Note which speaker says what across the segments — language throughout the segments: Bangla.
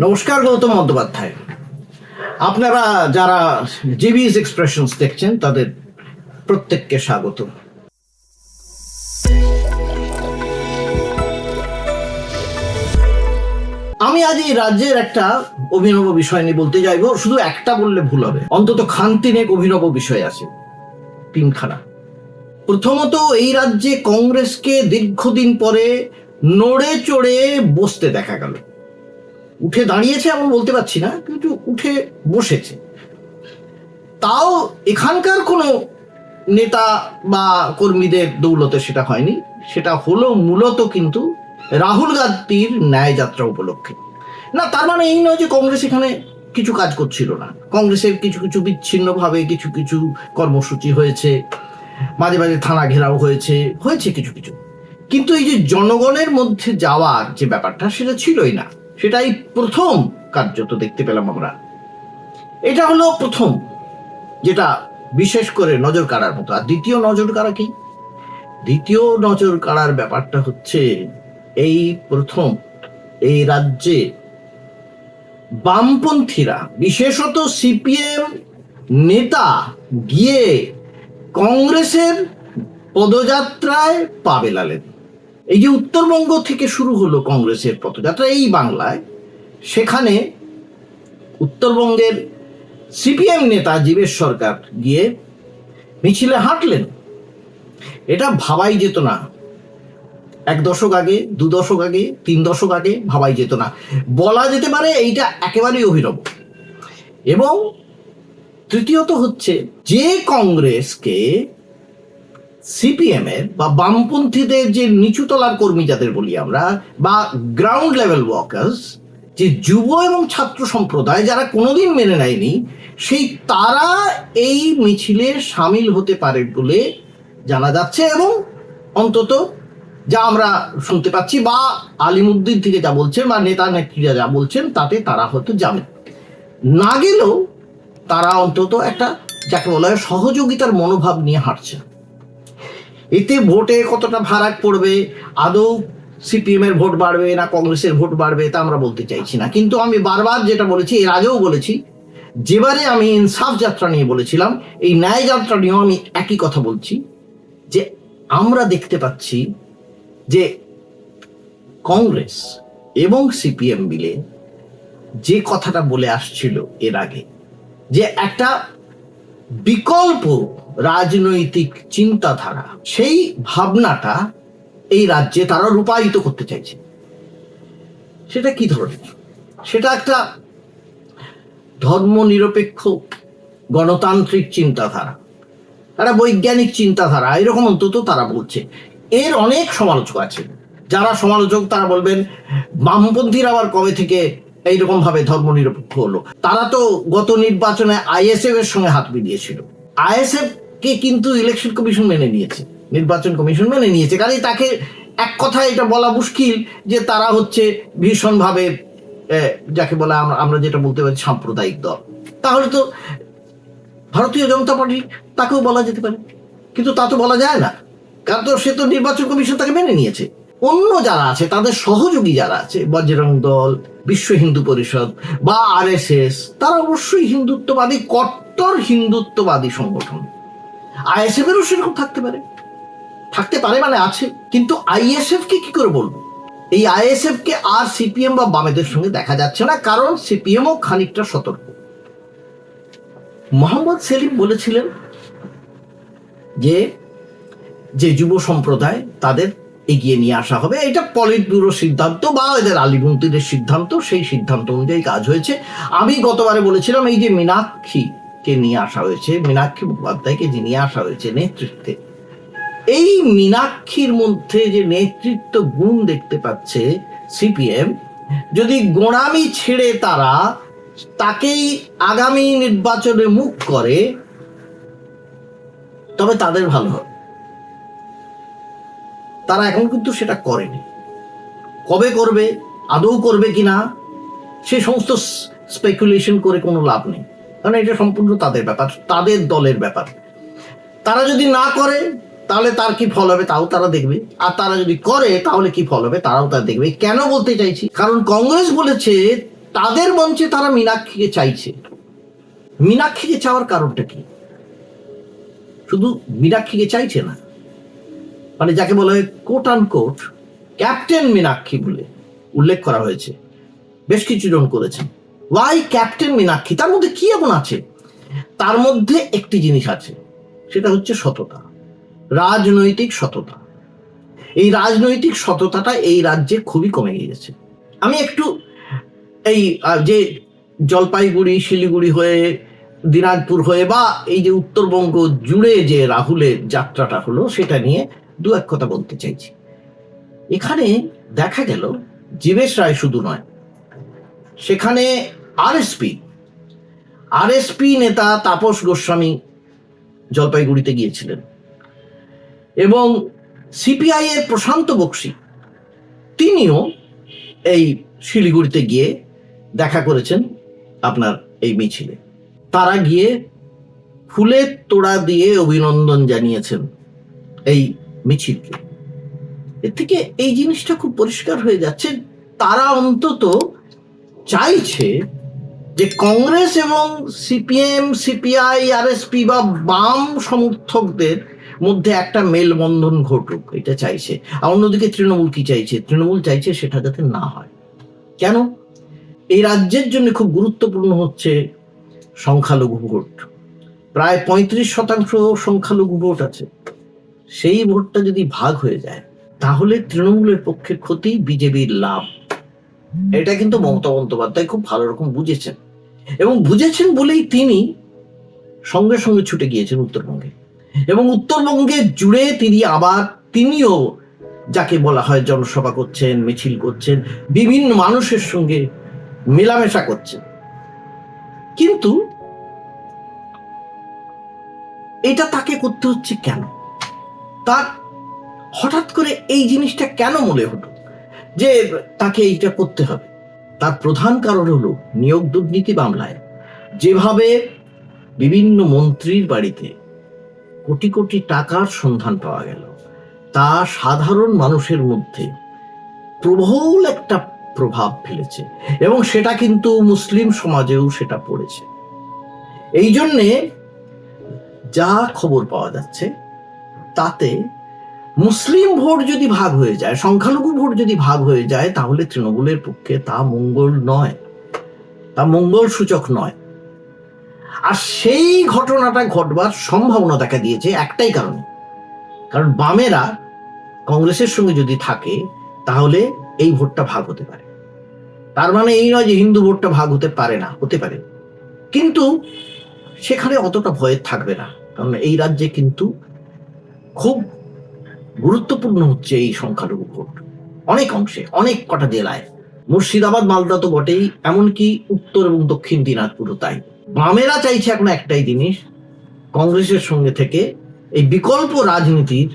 Speaker 1: নমস্কার, গৌতম বন্দ্যোপাধ্যায়। আপনারা যারা জিবিএস এক্সপ্রেশনস দেখছেন, তাদের প্রত্যেককে স্বাগত। আমি আজ এই রাজ্যের একটা অভিনব বিষয় নিয়ে বলতে চাইব। শুধু একটা বললে ভুল হবে। অন্তত খান তিনেক অভিনব বিষয় আছে। তিনখানা। প্রথমত, এই রাজ্যে কংগ্রেসকে দীর্ঘদিন পরে নড়ে চড়ে বসতে দেখা গেল। উঠে দাঁড়িয়েছে এমন বলতে পারছি না, কিন্তু উঠে বসেছে। তাও এখানকার কোনো নেতা বা কর্মীদের দৌলতে সেটা হয়নি। সেটা হলো মূলত কিন্তু রাহুল গান্ধীর ন্যায় যাত্রা উপলক্ষে। না, তার মানে এই নয় যে কংগ্রেস এখানে কিছু কাজ করছিল না। কংগ্রেসের কিছু কিছু বিচ্ছিন্নভাবে কিছু কিছু কর্মসূচি হয়েছে, মাঝে মাঝে থানা ঘেরাও হয়েছে হয়েছে কিছু কিছু। কিন্তু এই যে জনগণের মধ্যে যাওয়ার যে ব্যাপারটা, সেটা ছিলই না। সেটাই প্রথম কার্যত দেখতে পেলাম আমরা। এটা হলো প্রথম, যেটা বিশেষ করে নজর কাড়ার মতো। আর দ্বিতীয় নজর কাড়া কি? দ্বিতীয় নজর কাড়ার ব্যাপারটা হচ্ছে, এই প্রথম, এই রাজ্যে বামপন্থীরা, বিশেষত সিপিএম নেতা গিয়ে কংগ্রেসের পদযাত্রায় পা বেলালেন। এই যে উত্তরবঙ্গ থেকে শুরু হলো কংগ্রেসের পদযাত্রা এই বাংলায়, সেখানে উত্তরবঙ্গের সিপিএম নেতা জীবেশ সরকার গিয়ে মিছিলে হাঁটলেন। এটা ভাবাই যেত না। এক দশক আগে, দু দশক আগে, তিন দশক আগে ভাবাই যেত না। বলা যেতে পারে এইটা একেবারেই অভিনব। এবং তৃতীয়ত হচ্ছে, যে কংগ্রেসকে সিপিএম এর বা বামপন্থীদের যে নিচুতলার কর্মী যাদের বলি আমরা, বা গ্রাউন্ড লেভেল ওয়ার্কার্স যে যুব এবং ছাত্র সম্প্রদায় যারা কোনোদিন মেনে নেয়নি, সেই তারা এই মিছিলে সামিল হতে পারে বলে জানা যাচ্ছে এবং অন্তত যা আমরা শুনতে পাচ্ছি বা আলিমুদ্দিন থেকে যা বলছেন বা নেতা নেত্রীরা যা বলছেন, তাতে তারা হয়তো যাবে না গেলেও তারা অন্তত একটা, যাকে বলা হয় সহযোগিতার মনোভাব নিয়ে হাঁটছে এতে ভোটে কতটা ফারাক পড়বে? আদৌ সিপিএম এর ভোট বাড়বে না কংগ্রেসের ভোট বাড়বে তা আমরা বলতে চাইছি না। কিন্তু আমি বারবার যেটা বলেছি, এর আগেও বলেছি, যেবারে আমি ইনসাফ যাত্রা নিয়ে বলেছিলাম, এই ন্যায় যাত্রা নিয়েও আমি একই কথা বলছি, যে আমরা দেখতে পাচ্ছি যে কংগ্রেস এবং সিপিএম মিলে যে কথাটা বলে আসছিল এর আগে, যে একটা বিকল্প রাজনৈতিক চিন্তাধারা। সেই ভাবনাটা এই রাজ্যে তারা রূপায়িত করতে চাইছে। সেটা কি ধরনের? সেটা একটা ধর্মনিরপেক্ষ গণতান্ত্রিক চিন্তাধারা, একটা বৈজ্ঞানিক চিন্তাধারা, এরকম অন্তত তারা বলছে। এর অনেক সমালোচক আছে। যারা সমালোচক, তারা বলবেন, বামপন্থীরা আবার কবে থেকে এইরকম ভাবে ধর্মনিরপেক্ষ হলো? তারা তো গত নির্বাচনে আইএসএফ এর সঙ্গে হাত মিলিয়েছিল। আইএসএফ কে কিন্তু ইলেকশন কমিশন মেনে নিয়েছে, নির্বাচন কমিশন মেনে নিয়েছে। কাজে তাকে এক কথায় এটা বলা মুশকিল যে তারা হচ্ছে ভীষণভাবে যাকে বলে আমরা যেটা বলতে পারি সাম্প্রদায়িক দল। তাহলে তো ভারতীয় জনতা পার্টি তাকেও বলা যেতে পারে। কিন্তু তা তো বলা যায় না। কারণ তো সে তো নির্বাচন কমিশন তাকে মেনে নিয়েছে। অন্য যারা আছে, তাদের সহযোগী যারা আছে, বজরং দল, বিশ্ব হিন্দু পরিষদ বা আরএসএস তারা অবশ্যই হিন্দুত্ববাদী, কট্টর হিন্দুত্ববাদী সংগঠন। আইএসএফ এরও সেরকম থাকতে পারে। থাকতে পারে মানে আছে, কিন্তু আইএসএফ কে করে বলব? এই আইএসএফ কে আর সিপিএম বা বামেদের সঙ্গে দেখা যাচ্ছে না, কারণ সিপিএমও খানিকটা সতর্ক। মোহাম্মদ সেলিম বলেছিলেন যে যে যুব সম্প্রদায় তাদের এগিয়ে নিয়ে আসা হবে, এটা পলিট ব্যুরো সিদ্ধান্ত বা এদের আলিমন্ত্রীদের সিদ্ধান্ত, সেই সিদ্ধান্ত অনুযায়ী কাজ হয়েছে। আমি গতবারে বলেছিলাম, এই যে মীনাক্ষী কে নিয়ে আসা হয়েছে? মীনাক্ষী মুখোপাধ্যায়কে যে নিয়ে আসা হয়েছে নেতৃত্বে। এই মীনাক্ষীর মধ্যে যে নেতৃত্ব গুণ দেখতে পাচ্ছে সিপিএম, যদি গোড়ামি ছেড়ে তারা তাকেই আগামী নির্বাচনে মুখ করে, তবে তাদের ভালো হবে। তারা এখন কিন্তু সেটা করেনি। কবে করবে, আদৌ করবে কিনা, সে সমস্ত স্পেকুলেশন করে কোনো লাভ নেই। কারণ এটা সম্পূর্ণ তাদের ব্যাপার, তাদের দলের ব্যাপার। তারা যদি না করে, তাহলে তার কি ফল হবে তাও তারা দেখবে। আর তারা যদি করে, তাহলে কি ফল হবে তারাও তা দেখবে। কেন বলতে চাইছি? কারণ কংগ্রেস বলেছে, তাদের মঞ্চে তারা মীনাক্ষীকে চাইছে। মীনাক্ষীকে চাওয়ার কারণটা কি? শুধু মীনাক্ষীকে চাইছে না। মানে যাকে বলা হয় quote unquote captain Meenakshi বলে উল্লেখ করা হয়েছে। বেশ কিছু জন করেছেন। ওয়াই ক্যাপ্টেন মীনাক্ষী তার মধ্যে কি এমন আছে? তার মধ্যে একটি জিনিস আছে, সেটা হচ্ছে সততা। রাজনৈতিক সততা। এই রাজনৈতিক সততাটা এই রাজ্যে খুবই কমে গিয়েছে। আমি একটু এই যে জলপাইগুড়ি, শিলিগুড়ি হয়ে, দিনাজপুর হয়ে বা এই যে উত্তরবঙ্গ জুড়ে যে রাহুলের যাত্রাটা হলো, সেটা নিয়ে দু এক কথা বলতে চাইছি। এখানে দেখা গেল, জীবেশ রায় শুধু নয়, সেখানে আরএসপি আরএসপি নেতা তাপস গোস্বামী জলপাইগুড়িতে গিয়েছিলেন। এবং সিপিআই এর প্রশান্ত বক্সি, তিনিও এই শিলিগুড়িতে গিয়ে দেখা করেছেন আপনার এই মিছিলে। তারা গিয়ে ফুলের তোড়া দিয়ে অভিনন্দন জানিয়েছেন এই মিছিলকে। এর থেকে এই জিনিসটা খুব পরিষ্কার হয়ে যাচ্ছে, তারা অন্তত চাইছে যে কংগ্রেস এবং সিপিএম, সিপিআই, আরএসপি বা বাম সমর্থকদের মধ্যে একটা মেলবন্ধন ঘটুক, এটা চাইছে। আর অন্যদিকে তৃণমূল কি চাইছে? তৃণমূল চাইছে সেটা যাতে না হয়। কেন? এই রাজ্যের জন্য খুব গুরুত্বপূর্ণ হচ্ছে সংখ্যালঘু ভোট। প্রায় পঁয়ত্রিশ শতাংশ সংখ্যালঘু ভোট আছে। সেই ভোটটা যদি ভাগ হয়ে যায়, তাহলে তৃণমূলের পক্ষে ক্ষতি, বিজেপির লাভ। এটা কিন্তু মমতা বন্দ্যোপাধ্যায় খুব ভালো রকম বুঝেছেন। এবং বুঝেছেন বলেই তিনি সঙ্গে সঙ্গে ছুটে গিয়েছেন উত্তরবঙ্গে। এবং উত্তরবঙ্গে জুড়ে তিনি আবার তিনিও যাকে বলা হয় জনসভা করছেন, মিছিল করছেন, বিভিন্ন মানুষের সঙ্গে মেলামেশা করছেন। কিন্তু এটা তাকে করতে হচ্ছে কেন? তার হঠাৎ করে এই জিনিসটা কেন মনে হলো? যে তাকে এইটা করতে হবে। তার প্রধান কারণ হলো নিয়োগ দুর্নীতি মামলায়। যেভাবে বিভিন্ন মন্ত্রীর বাড়িতে কোটি কোটি টাকার সন্ধান পাওয়া গেল, তা সাধারণ মানুষের মধ্যে প্রবল একটা প্রভাব ফেলেছে এবং সেটা কিন্তু মুসলিম সমাজেও সেটা পড়েছে। এই জন্যে যা খবর পাওয়া যাচ্ছে, তাতে মুসলিম ভোট যদি ভাগ হয়ে যায়, সংখ্যালঘু ভোট যদি ভাগ হয়ে যায়, তাহলে তৃণমূলের পক্ষে তা মঙ্গল নয়, তা মঙ্গল সূচক নয়। আর সেই ঘটনাটা ঘটবার সম্ভাবনা দেখা দিয়েছে একটাই কারণে। কারণ বামেরা কংগ্রেসের সঙ্গে যদি থাকে, তাহলে এই ভোটটা ভাগ হতে পারে। তার মানে এই নয় যে হিন্দু ভোটটা ভাগ হতে পারে না, হতে পারে। কিন্তু সেখানে অতটা ভয়ের থাকবে না। কারণ এই রাজ্যে কিন্তু খুব গুরুত্বপূর্ণ হচ্ছে এই সংখ্যালঘু ভোট। অনেক অংশে, অনেক কটা জেলায়। মুর্শিদাবাদ, মালদা তো বটেই, এমনকি উত্তর এবং দক্ষিণ দিনাজপুরও তাই। বামেরা চাইছে এখন একটাই জিনিস, কংগ্রেসের সঙ্গে থেকে এই বিকল্প রাজনীতির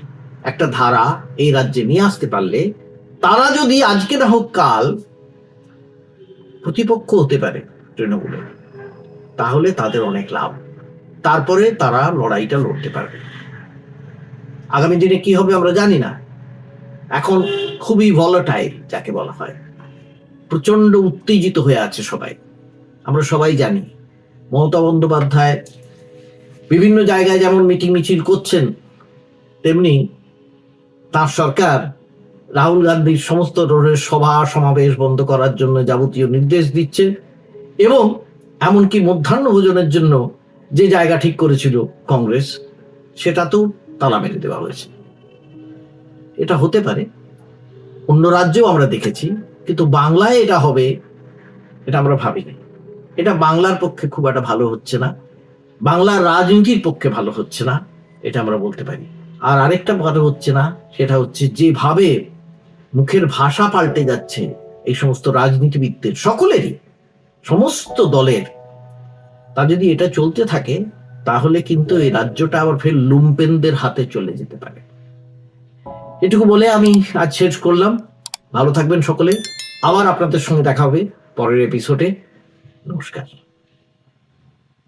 Speaker 1: একটা ধারা এই রাজ্যে নিয়ে আসতে পারলে, তারা যদি আজকে না হোক কাল প্রতিপক্ষ হতে পারে তৃণমূলের তাহলে তাদের অনেক লাভ। তারপরে তারা লড়াইটা লড়তে পারবে। আগামী দিনে কি হবে আমরা জানি না। এখন খুবই ভলটাইল যাকে বলা হয়। প্রচণ্ড উত্তেজিত হয়ে আছে সবাই। আমরা সবাই জানি। মমতা বন্দ্যোপাধ্যায় বিভিন্ন জায়গায় যেমন মিটিং মিছিল করছেন, তেমনি তার সরকার রাহুল গান্ধীর সমস্ত ধরনের সভা, সমাবেশ বন্ধ করার জন্য যাবতীয় নির্দেশ দিচ্ছে এবং এমনকি মধ্যাহ্ন ভোজনের জন্য যে জায়গা ঠিক করেছিল কংগ্রেস, সেটাতেও তালা মেরে দেওয়া হয়েছে। এটা হতে পারে, অন্য রাজ্যেও আমরা দেখেছি, কিন্তু বাংলায় এটা হবে, এটা আমরা ভাবি ভাবিনি। এটা বাংলার পক্ষে খুব একটা ভালো হচ্ছে না বাংলার রাজনীতির পক্ষে ভালো হচ্ছে না, এটা আমরা বলতে পারি। আর আরেকটা ভালো হচ্ছে না, সেটা হচ্ছে যেভাবে মুখের ভাষা পাল্টে যাচ্ছে, এই সমস্ত রাজনীতিবিদদের, সকলেরই, সমস্ত দলের। তা যদি এটা চলতে থাকে তাহলে কিন্তু এই রাজ্যটা আবার ফের লুম্পেনদের হাতে চলে যেতে পারে। এটুকু বলে আমি আজ শেষ করলাম। ভালো থাকবেন সকলে। আবার আপনাদের সঙ্গে দেখা হবে পরের এপিসোডে নমস্কার।